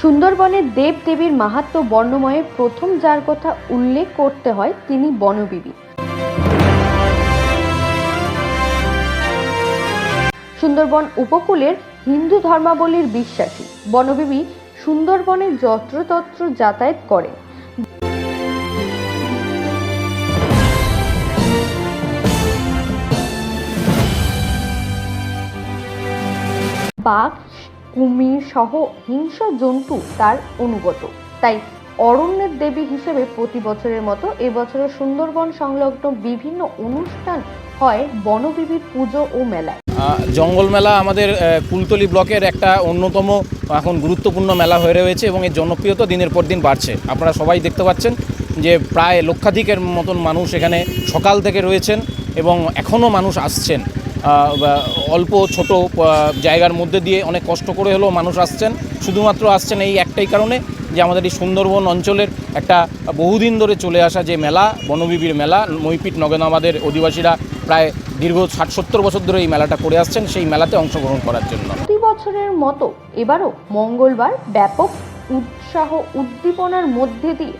সুন্দরবনের দেব দেবীর মাহাত্ম্য বর্ণময়ে প্রথম যার কথা উল্লেখ করতে হয় তিনি বনবিবি। সুন্দরবন উপকূলের হিন্দু ধর্মাবলীর বিশ্বাসী। বনবিবি সুন্দরবনে যত্রতত্র যাতায়াত করেন বাঘ কুমির সহ হিংস্র জন্তু তার অনুগত। তাই অরণ্যের দেবী হিসেবে প্রতি বছরের মতো এবছরও সুন্দরবন সংলগ্ন বিভিন্ন অনুষ্ঠান হয় বনবিবির পুজো ও মেলায়। জঙ্গল মেলা আমাদের কুলতলি ব্লকের একটা অন্যতম, এখন গুরুত্বপূর্ণ মেলা হয়ে রয়েছে এবং এর জনপ্রিয়তা দিনের পর দিন বাড়ছে। আপনারা সবাই দেখতে পাচ্ছেন যে প্রায় লক্ষাধিকের মতন মানুষ এখানে সকাল থেকে রয়েছেন এবং এখনও মানুষ আসছেন। অল্প ছোট জায়গার মধ্যে দিয়ে অনেক কষ্ট করে হলেও মানুষ আসছেন। শুধুমাত্র আসছেন এই একটাই কারণে যে আমাদের এই সুন্দরবন অঞ্চলের একটা বহুদিন ধরে চলে আসা যে মেলা, বনবিবির মেলা, মৈপিট নগেনাবাদের অধিবাসীরা প্রায় দীর্ঘ ষাট সত্তর বছর ধরে এই মেলাটা করে আসছেন, সেই মেলাতে অংশগ্রহণ করার জন্য। প্রতি বছরের মতো এবারও মঙ্গলবার ব্যাপক উৎসাহ উদ্দীপনার মধ্যে দিয়ে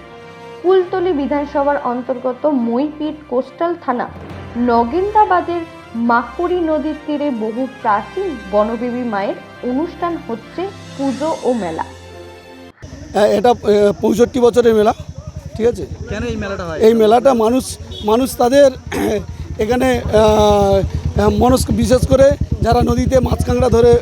কুলতলি বিধানসভার অন্তর্গত মইপিট কোস্টাল থানা নগেন্দাবাদের মাকুড়ি নদীর তীরে বহু প্রাচীন বনবিবি মায়ের অনুষ্ঠান হচ্ছে পুজো ও মেলা। হ্যাঁ, এটা পঁয়ষট্টি বছরের মেলা ঠিক আছে? কেন এই মেলাটা হয়? এই মেলাটা মানুষ মানুষ তাদের এখানে মনস্ক বিশেষ করে যারা নদীতে মাছ কাঁকড়া ধরে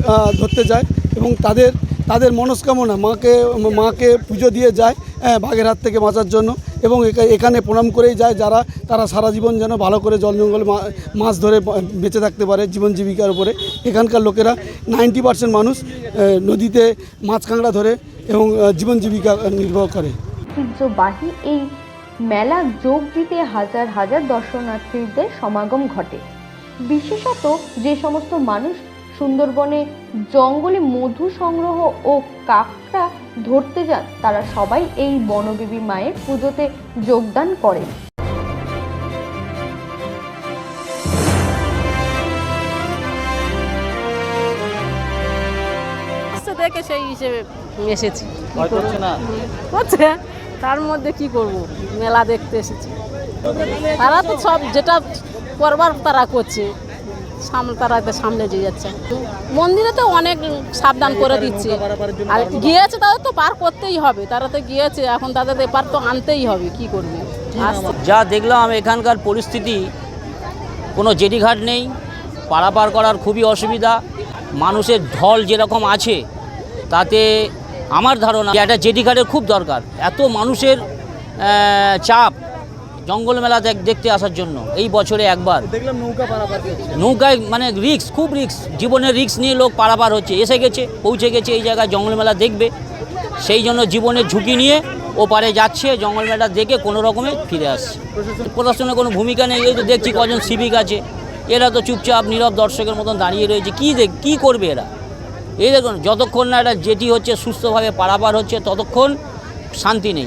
ধরতে যায় এবং তাদের তাদের মনস্কামনা মাকে মাকে পুজো দিয়ে যায় হ্যাঁ, বাঘের হাত থেকে বাঁচার জন্য। এবং এখানে প্রণাম করেই যায় যারা, তারা সারা জীবন যেন ভালো করে জল জঙ্গল মাছ ধরে বেঁচে থাকতে পারে জীবন জীবিকার উপরে। এখানকার লোকেরা নাইনটি পার্সেন্ট মানুষ নদীতে মাছ কাঁকড়া ধরে এবং জীবন জীবিকা নির্বাহ করে। ঐতিহ্যবাহী এই মেলা যোগ দিতে হাজার হাজার দর্শনার্থীদের সমাগম ঘটে। বিশেষত যে সমস্ত মানুষ সুন্দরবনে জঙ্গলে মধু সংগ্রহ ও কাঁকড়া ধরতে যান তারা সবাই এই বনবিবি মায়ের পুজোতে যোগদান করেন। দেখে সেই হিসেবে এসেছি। না? তার মধ্যে কি করব? মেলা দেখতে এসেছি। তারা তো সব যেটা করবার তারা করছে। সামনে তারা তো সামনে দিয়ে যাচ্ছে। মন্দিরে তো অনেক সাবধান করে দিচ্ছে। আর গিয়েছে তাদের তো পার করতেই হবে। তারা তো গিয়েছে, এখন তাদের এপার তো আনতেই হবে, কি করবে? যা দেখলাম, এখানকার পরিস্থিতি, কোনো জেডিঘাট নেই পারাপার করার খুবই অসুবিধা। মানুষের ঢল যেরকম আছে, তাতে আমার ধারণা একটা জেডিঘাটের খুব দরকার। এত মানুষের চাপ জঙ্গল মেলা দেখ- দেখতে আসার জন্য এই বছরে একবার। দেখলাম নৌকা পারাপার নৌকায় মানে রিক্স খুব রিক্স জীবনের রিক্স নিয়ে লোক পারাপার হচ্ছে এসে গেছে পৌঁছে গেছে এই জায়গায় জঙ্গল মেলা দেখবে। সেই জন্য জীবনের ঝুঁকি নিয়ে ও পারে যাচ্ছে জঙ্গল মেলা দেখে কোনো রকমে ফিরে আসছে। প্রশাসনের কোনো ভূমিকা নেই এই তো দেখছি কজন সিভিক আছে। এরা তো চুপচাপ নীরব দর্শকের মতন দাঁড়িয়ে রয়েছে কী দেখ কী করবে এরা? এই দেখুন যতক্ষণ না এটা যেটি হচ্ছে সুস্থভাবে পারাপার হচ্ছে ততক্ষণ শান্তি নেই।